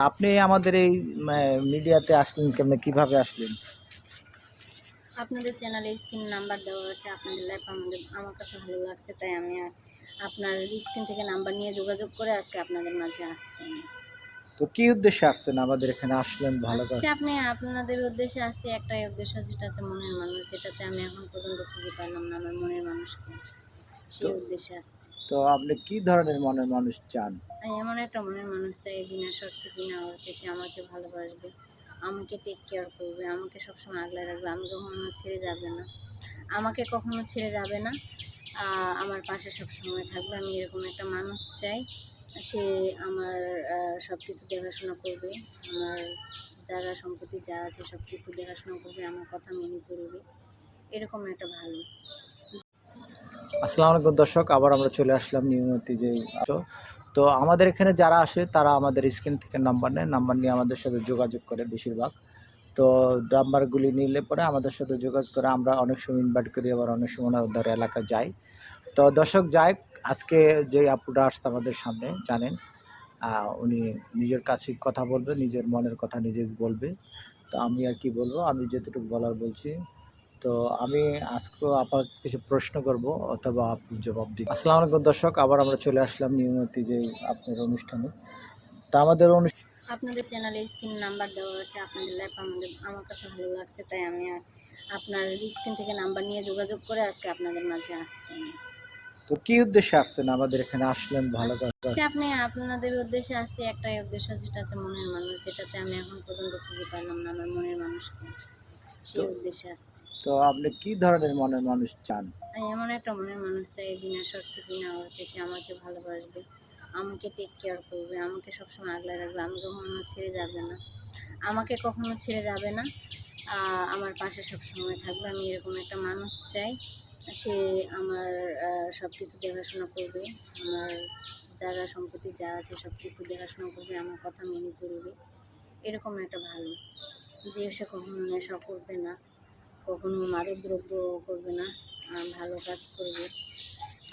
আপনি আমাদের এই মিডিয়াতে আসলেন কেমন? কীভাবে আসলেন? আপনাদের চ্যানেলে স্ক্রিন নাম্বার দেওয়া আছে আপনাদের লাইফ আমাদের আমার কাছে ভালো লাগছে তাই আমি আপনার স্ক্রিন থেকে নাম্বার নিয়ে যোগাযোগ করে আজকে আপনাদের মাঝে আসছি তো কি উদ্দেশ্যে আসছেন আমাদের এখানে? আসলেন ভালো করে আপনি আপনাদের উদ্দেশ্যে আসছি একটাই উদ্দেশ্য যেটা হচ্ছে মনের মানুষ যেটাতে আমি এখন পর্যন্ত খুঁজে পাইলাম না আমার মনের মানুষকে। সেই উদ্দেশ্যে আসছি। তো আপনি কি ধরনের মনের মানুষ চান? আমি এমন একটা মনের মানুষ চাই বিনা শর্তে বিনা অর্থে সে আমাকে ভালোবাসবে আমাকে টেক কেয়ার করবে আমাকে সবসময় আগলে রাখবে আমি কখনো ছেড়ে যাবে না। আমাকে কখনো ছেড়ে যাবে না। আমার পাশে সবসময় থাকবে আমি এরকম একটা মানুষ চাই সে আমার সব কিছু দেখাশোনা করবে আমার যারা সম্পত্তি যা আছে সব কিছু দেখাশোনা করবে আমার কথা মেনে চলবে এরকম একটা ভালো। আসসালামু আলাইকুম দর্শক, আবার আমরা চলে আসলাম নিয়মিত যে তো আমাদের এখানে যারা আসে, তারা আমাদের স্ক্রিন থেকে নাম্বার নেয়। নাম্বার নিয়ে আমাদের সাথে যোগাযোগ করে বেশিরভাগ। তো নাম্বারগুলি নিলে পরে আমাদের সাথে যোগাযোগ করে আমরা অনেক সময় ইনভাইট করি, আবার অনেক সময় ওদের এলাকা যাই। তো দর্শক, যাই আজকে যে আপুটা আসছে আমাদের সামনে, জানেন উনি নিজের কাছে কথা বলবে, নিজের মনের কথা নিজে বলবে। তো আমি আর কি বলব? আমি যেটুকু বলার বলছি তো আমি আজকে আপনার কিছু প্রশ্ন করব অথবা আপনি জবাব দিন আসসালামু আলাইকুম দর্শক আবার আমরা চলে আসলাম নিয়মিত যে আপনার অনুষ্ঠানে। তা আমাদের অনুষ্ঠান আপনাদের চ্যানেলে স্ক্রিন নাম্বার দেওয়া আছে আপনাদের লাইফ আমাদের আমার কাছে ভালো লাগছে তাই আমি আপনার স্ক্রিন থেকে নাম্বার নিয়ে যোগাযোগ করে আজকে আপনাদের মাঝে আসছি তো কি উদ্দেশ্যে আসছেন? আমাদের এখানে আসলেন ভালো করে আসছি আপনি আপনাদের উদ্দেশ্যে আসছি একটাই উদ্দেশ্য যেটা হচ্ছে মনের মানুষ যেটাতে আমি এখন পর্যন্ত খুঁজে পাইলাম না আমার মনের মানুষকে। সেই উদ্দেশ্যে আসছি। তো আপনি কি ধরনের মনের মানুষ চান? আমি এমন একটা মনের মানুষ চাই বিনা শর্তে বিনা অর্থে সে আমাকে ভালোবাসবে আমাকে টেক কেয়ার করবে আমাকে সবসময় আগলে রাখবে আমি কখনো ছেড়ে যাবে না। আমাকে কখনো ছেড়ে যাবে না। আমার পাশে সবসময় থাকবে। আমি এরকম একটা মানুষ চাই সে আমার সব কিছু দেখাশোনা করবে আমার জায়গা সম্পত্তি যা আছে সব কিছু দেখাশোনা করবে আমার কথা মেনে চলবে। এরকম একটা ভালো। যে সে কখনো নেশা করবে না কখনো মাদক দ্রব্য করবে না ভালো কাজ করবে।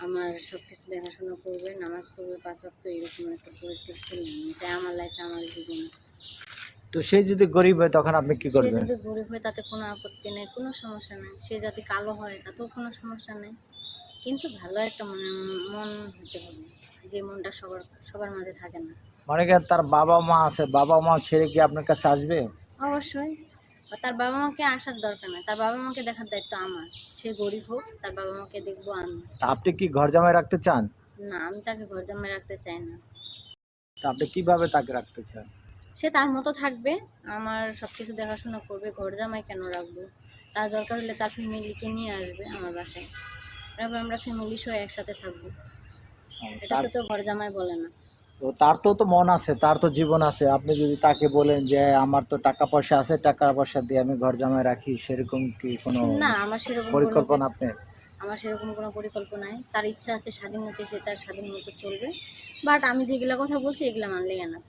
আমার সব কিছু দেখাশোনা করবে নামাজ পড়বে পাঁচ ওয়াক্ত এরকম একটা পরিষ্কার আমি চাই আমার লাইফে আমার জীবনে। তো সে যদি গরিব হয় তখন আপনি কি সে করবেন? যদি গরিব হয় তাতে কোনো আপত্তি নেই কোনো সমস্যা নেই। সে যদি কালো হয় তাতেও কোনো সমস্যা নেই। কিন্তু ভালো একটা মনে মন হতে হবে যে মনটা সবার সবার মাঝে থাকে না। মানে কি তার বাবা মা আছে বাবা মা ছেড়ে কি আপনার কাছে আসবে? অবশ্যই। তার বাবা মাকে আসার দরকার নেই। তার বাবা মাকে দেখার দায়িত্ব আমার। সে গরিব হোক তার বাবা মাকে দেখব আমি। আপনি কি ঘর জামাই রাখতে চান? না আমি তাকে ঘর জামাই রাখতে চাই না। তা আপনি কীভাবে তাকে রাখতে চান? সে তার মতো থাকবে। আমার সব কিছু দেখাশোনা করবে ঘর জামাই কেন রাখব? তার দরকার হলে তার ফ্যামিলিকে নিয়ে আসবে আমার বাসায়। তারপর আমরা ফ্যামিলি সহ একসাথে থাকব। এটা তো ঘর জামাই বলে না। তো তার তো তো মন আছে তার তো জীবন আছে। আপনি যদি তাকে বলেন যে আমার তো টাকা পয়সা আছে টাকা পয়সা দিয়ে আমি ঘর জামাই রাখি সেরকম কি কোনো না আমার সেরকম পরিকল্পনা আপনার? আমার সেরকম কোনো পরিকল্পনা নেই। তার ইচ্ছা আছে স্বাধীন আছে সে তার স্বাধীন মতো চলবে। বাট আমি যেগুলো কথা বলছি এগুলো মানলেই না।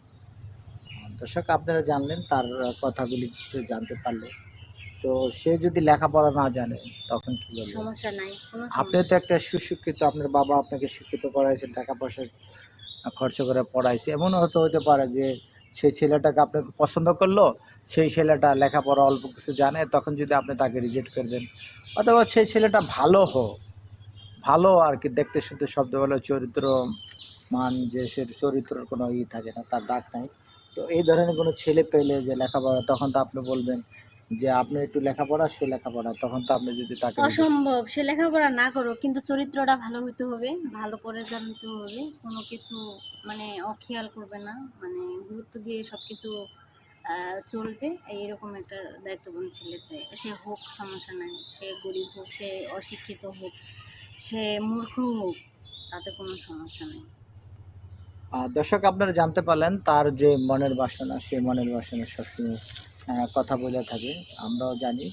দর্শক আপনারা জানলেন তার কথাগুলি কিছু জানতে পারলে। তো সে যদি লেখাপড়া না জানে তখন কি সমস্যা নাই আপনি তো একটা সুশিক্ষিত আপনার বাবা আপনাকে শিক্ষিত করাইছেন টাকা পয়সা খরচ করে পড়াইছে। এমনও হতে হতে পারে যে সেই ছেলেটাকে আপনাকে পছন্দ করল, সেই ছেলেটা লেখাপড়া অল্প কিছু জানে, তখন যদি আপনি তাকে রিজেক্ট করে দেন। অথবা সেই ছেলেটা ভালো হোক, ভালো আর কি, দেখতে শুনতে শব্দ বলে চরিত্র মান যে সে চরিত্রের কোনো ই থাকে না, তার দাগ নাই। তো এই ধরনের কোনো ছেলে পেলে যে লেখাপড়া, তখন তো আপনি বলবেন যে আপনি একটু লেখাপড়া সে লেখাপড়া তখন তো আপনি যদি তাকে অসম্ভব সে লেখাপড়া না করো কিন্তু চরিত্রটা ভালো হইতে হবে ভালো করে জানতে হবে কোনো কিছু মানে অখেয়াল করবে না মানে গুরুত্ব দিয়ে সব কিছু চলবে এইরকম একটা দায়িত্ববান ছেলে চাই। সে হোক সমস্যা নাই সে গরিব হোক সে অশিক্ষিত হোক সে মূর্খ হোক তাতে কোনো সমস্যা নেই। দর্শক আপনারা জানতে পারলেন তার যে মনের বাসনা সে মনের বাসনা সবসময় কথা বলে থাকে, আমরাও জানি।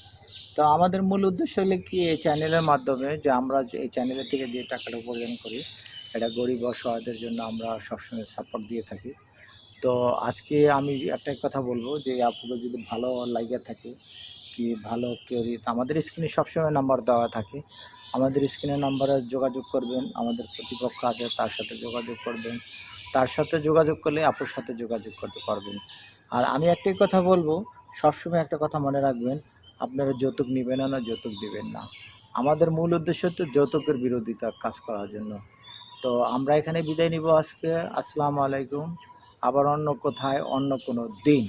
তো আমাদের মূল উদ্দেশ্য হলো কি, এই চ্যানেলের মাধ্যমে যে আমরা এই চ্যানেলের থেকে যে টাকাটা উপার্জন করি, এটা গরিব অসহায়দের জন্য আমরা সবসময় সাপোর্ট দিয়ে থাকি। তো আজকে আমি একটাই কথা বলব যে, আপুকে যদি ভালো লাগে থাকে, কি ভালো কেউ আমাদের স্ক্রিনে সবসময় নাম্বার দেওয়া থাকে। আমাদের স্ক্রিনে নাম্বারে যোগাযোগ করবেন, আমাদের প্রতিপক্ষ আছে, তার সাথে যোগাযোগ করবেন। তার সাথে যোগাযোগ করলে আপুর সাথে যোগাযোগ করতে পারবেন। আর আমি একটাই কথা বলব সবসময় একটা কথা মনে রাখবেন, আপনারা যৌতুক নেবেন না যৌতুক দেবেন না। আমাদের মূল উদ্দেশ্য তো যৌতুকের বিরোধিতা কাজ করার জন্য। তো আমরা এখানে বিদায় নিব আজকে। আসসালামু আলাইকুম। আবার অন্য কোথায়, অন্য কোনো দিন।